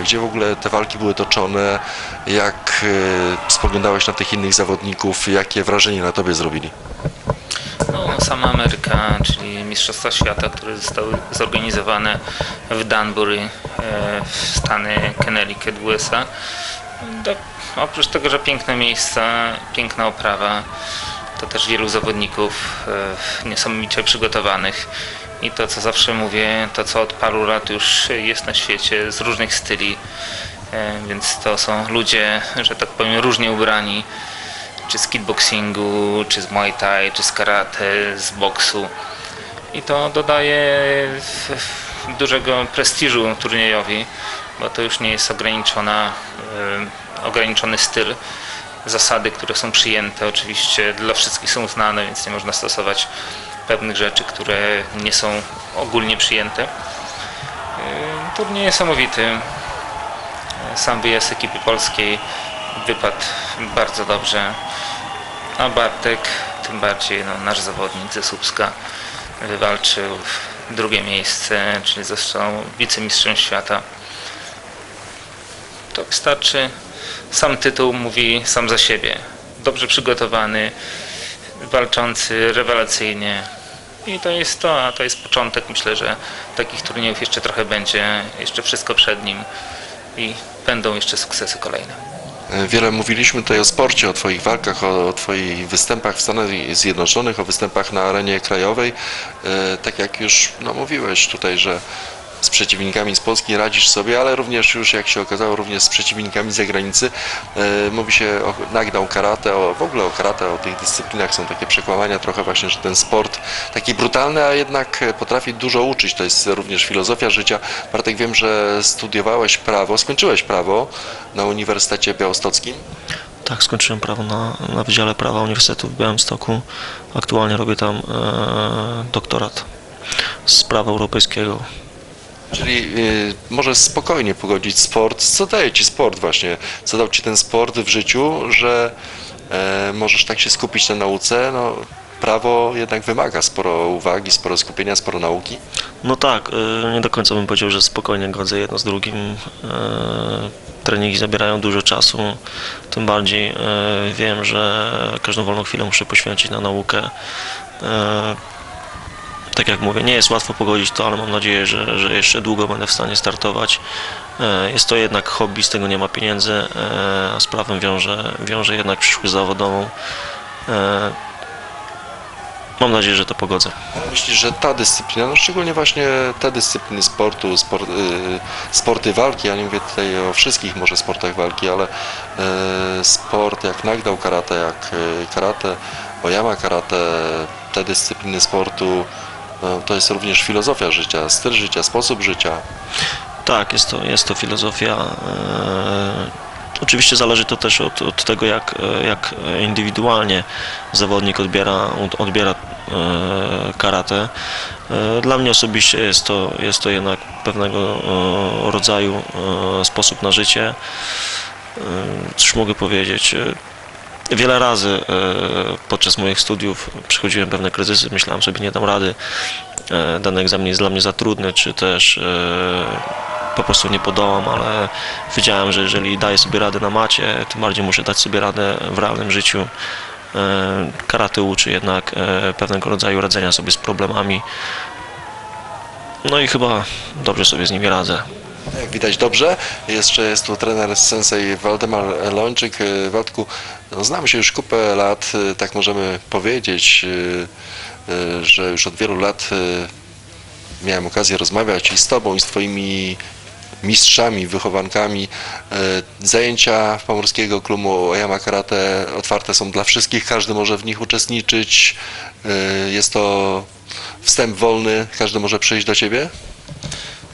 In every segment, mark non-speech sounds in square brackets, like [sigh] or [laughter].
Gdzie w ogóle te walki były toczone? Jak e, spoglądałeś na tych innych zawodników? Jakie wrażenie na tobie zrobili? No, sama Ameryka, czyli Mistrzostwa Świata, które zostały zorganizowane w Danbury, e, w Stany Connecticut, USA. Do, oprócz tego, że piękne miejsca, piękna oprawa, to też wielu zawodników e, niesamowicie przygotowanych. I to, co zawsze mówię, to co od paru lat już jest na świecie z różnych styli, e, więc to są ludzie, że tak powiem, różnie ubrani czy z kickboxingu, czy z muay thai, czy z karate, z boksu. I to dodaje dużego prestiżu turniejowi, bo to już nie jest ograniczona, e, ograniczony styl. Zasady, które są przyjęte, oczywiście dla wszystkich są znane, więc nie można stosować pewnych rzeczy, które nie są ogólnie przyjęte. E, Turniej niesamowity. Sam wyjazd ekipy polskiej wypadł bardzo dobrze. A Bartek, tym bardziej no, nasz zawodnik ze Słupska, wywalczył drugie miejsce, czyli został wicemistrzem świata. To wystarczy. Sam tytuł mówi sam za siebie. Dobrze przygotowany, walczący rewelacyjnie. I to jest to, a to jest początek. Myślę, że takich turniejów jeszcze trochę będzie, jeszcze wszystko przed nim i będą jeszcze sukcesy kolejne. E, Wiele mówiliśmy tutaj o sporcie, o Twoich walkach, o, o Twoich występach w Stanach Zjednoczonych, o występach na arenie krajowej. E, Tak jak już no, mówiłeś tutaj, że z przeciwnikami z Polski radzisz sobie, ale również już jak się okazało, również z przeciwnikami z zagranicy. E, Mówi się o karate, o, w ogóle o karate, o tych dyscyplinach są takie przekłamania trochę właśnie, że ten sport taki brutalny, a jednak potrafi dużo uczyć. To jest również filozofia życia. Bartek, wiem, że studiowałeś prawo, skończyłeś prawo na Uniwersytecie Białostockim. Tak, skończyłem prawo na, na Wydziale Prawa Uniwersytetu w Białymstoku. Aktualnie robię tam e, doktorat z prawa europejskiego. Czyli y, możesz spokojnie pogodzić sport. Co daje Ci sport właśnie? Co dał Ci ten sport w życiu, że e, możesz tak się skupić na nauce? No, prawo jednak wymaga sporo uwagi, sporo skupienia, sporo nauki. No tak, e, nie do końca bym powiedział, że spokojnie godzę jedno z drugim. E, treningi zabierają dużo czasu, tym bardziej e, wiem, że każdą wolną chwilę muszę poświęcić na naukę. Tak jak mówię, nie jest łatwo pogodzić to, ale mam nadzieję, że, że jeszcze długo będę w stanie startować. E, Jest to jednak hobby, z tego nie ma pieniędzy, e, a z prawem wiąże, wiąże jednak przyszłość zawodową. E, Mam nadzieję, że to pogodzę. Myślisz, że ta dyscyplina, no szczególnie właśnie te dyscypliny sportu, sport, y, sporty walki, ja nie mówię tutaj o wszystkich może sportach walki, ale y, sport jak nagdał karate, jak y, karate, oyama karate, te dyscypliny sportu, to jest również filozofia życia, styl życia, sposób życia. Tak, jest to, jest to filozofia. e, Oczywiście zależy to też od, od tego, jak, e, jak indywidualnie zawodnik odbiera, odbiera e, karate. E, Dla mnie osobiście jest to, jest to jednak pewnego e, rodzaju e, sposób na życie. E, Cóż mogę powiedzieć? Wiele razy e, podczas moich studiów przechodziłem pewne kryzysy, myślałem sobie, nie dam rady, e, dany egzamin jest dla mnie za trudny, czy też e, po prostu nie podołam, ale wiedziałem, że jeżeli daję sobie radę na macie, tym bardziej muszę dać sobie radę w realnym życiu. Karate uczy jednak pewnego rodzaju radzenia sobie z problemami. No i chyba dobrze sobie z nimi radzę. Jak widać dobrze, jeszcze jest tu trener sensei Waldemar Lończyk. Waldku, no, znamy się już kupę lat, e, tak możemy powiedzieć, e, e, że już od wielu lat miałem okazję rozmawiać i z Tobą, i z Twoimi mistrzami, wychowankami. Zajęcia Pomorskiego Klubu Oyama Karate otwarte są dla wszystkich, każdy może w nich uczestniczyć. Jest to wstęp wolny, każdy może przyjść do Ciebie?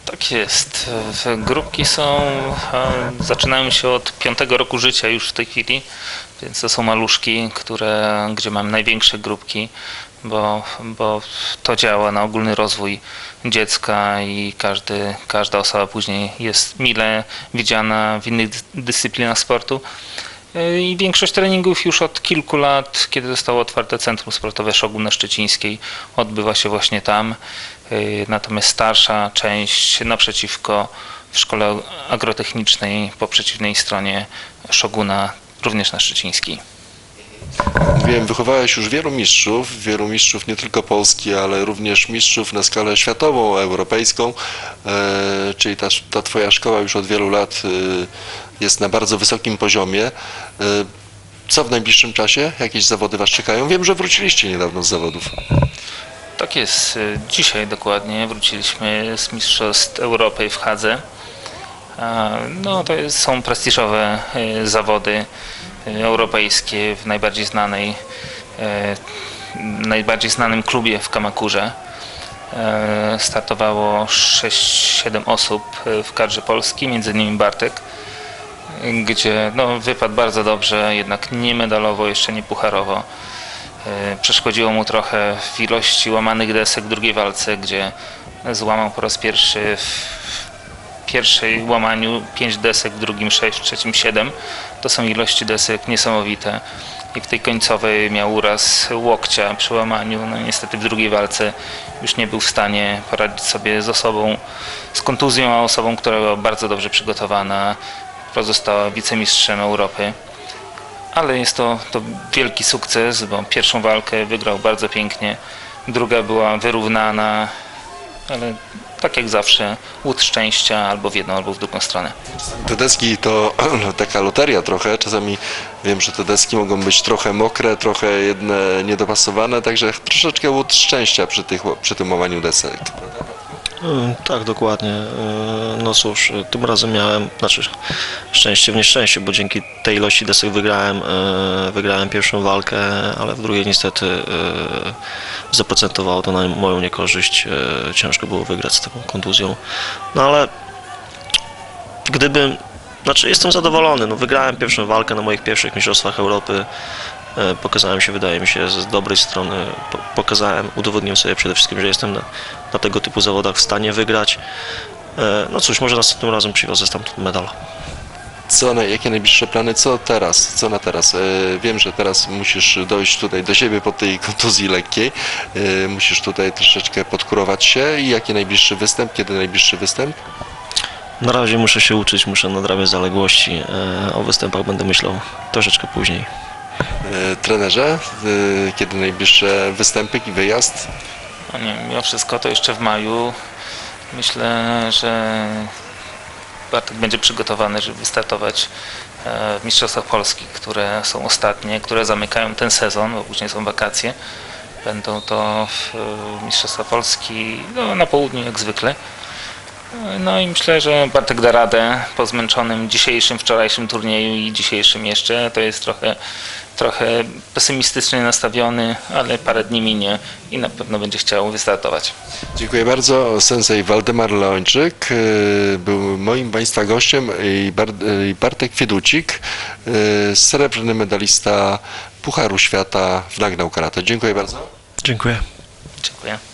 Tak jest. Grupki są, zaczynają się od piątego roku życia już w tej chwili, więc to są maluszki, które, gdzie mam największe grupki, bo, bo to działa na ogólny rozwój dziecka i każdy, każda osoba później jest mile widziana w innych dys- dyscyplinach sportu. I większość treningów już od kilku lat, kiedy zostało otwarte Centrum Sportowe Szogun na Szczecińskiej, odbywa się właśnie tam. E, Natomiast starsza część naprzeciwko w szkole agrotechnicznej po przeciwnej stronie Szoguna, również na Szczecińskiej. Wiem, wychowałeś już wielu mistrzów, wielu mistrzów nie tylko Polski, ale również mistrzów na skalę światową, europejską, e, czyli ta, ta Twoja szkoła już od wielu lat e, jest na bardzo wysokim poziomie. E, co w najbliższym czasie? Jakieś zawody Was czekają? Wiem, że wróciliście niedawno z zawodów. Tak jest. y, Dzisiaj dokładnie wróciliśmy z Mistrzostw Europy w Hadze. No, to są prestiżowe y, zawody y, europejskie w najbardziej znanej, y, najbardziej znanym klubie w Kamakurze. E, Startowało 6-7 osób w kadrze Polski, między innymi Bartek, gdzie no, wypadł bardzo dobrze, jednak nie medalowo, jeszcze nie pucharowo. E, Przeszkodziło mu trochę w ilości łamanych desek w drugiej walce, gdzie złamał po raz pierwszy w pierwszej łamaniu 5 desek, w drugim 6, w trzecim 7. To są ilości desek niesamowite. I w tej końcowej miał uraz łokcia przy łamaniu. No niestety w drugiej walce już nie był w stanie poradzić sobie z osobą, z kontuzją, a osobą, która była bardzo dobrze przygotowana. Pozostała wicemistrzem Europy ale jest to, to wielki sukces, bo pierwszą walkę wygrał bardzo pięknie, druga była wyrównana, ale tak jak zawsze, łód szczęścia albo w jedną, albo w drugą stronę. Te deski to [clears throat] taka loteria trochę. Czasami wiem, że te deski mogą być trochę mokre, trochę jedne niedopasowane, także troszeczkę łód szczęścia przy, tych, przy tym łamaniu desek. Mm, Tak, dokładnie. E, No cóż, e, tym razem miałem, znaczy szczęście w nieszczęście, bo dzięki tej ilości desek wygrałem, e, wygrałem pierwszą walkę, ale w drugiej niestety zaprocentowało to na moją niekorzyść. Ciężko było wygrać z taką kontuzją. No ale gdybym, znaczy jestem zadowolony, no wygrałem pierwszą walkę na moich pierwszych mistrzostwach Europy. E, Pokazałem się, wydaje mi się, z dobrej strony. Po- Pokazałem, udowodniłem sobie przede wszystkim, że jestem na, na tego typu zawodach w stanie wygrać. E, No cóż, może następnym razem przywiozę stamtąd medal. Co, na, jakie najbliższe plany? Co teraz? Co na teraz? E, wiem, że teraz musisz dojść tutaj do siebie po tej kontuzji lekkiej. Musisz tutaj troszeczkę podkurować się. I jaki najbliższy występ? Kiedy najbliższy występ? Na razie muszę się uczyć, muszę nadrabiać zaległości. O występach będę myślał troszeczkę później. E, trenerze, e, kiedy najbliższe występy i wyjazd? No nie, mimo wszystko to jeszcze w maju myślę, że Bartek będzie przygotowany, żeby wystartować e, w Mistrzostwach Polski, które są ostatnie, które zamykają ten sezon, bo później są wakacje. Będą to Mistrzostwa Polski no, na południu jak zwykle. No i myślę, że Bartek da radę po zmęczonym dzisiejszym, wczorajszym turnieju i dzisiejszym jeszcze. To jest trochę, trochę pesymistycznie nastawiony, ale parę dni minie i na pewno będzie chciał wystartować. Dziękuję bardzo. Sensei Waldemar Leończyk e, był moim Państwa gościem i i Bartek Fieducik, e, srebrny medalista Pucharu Świata w Nagnał Karate. Dziękuję bardzo. Dziękuję. Dziękuję.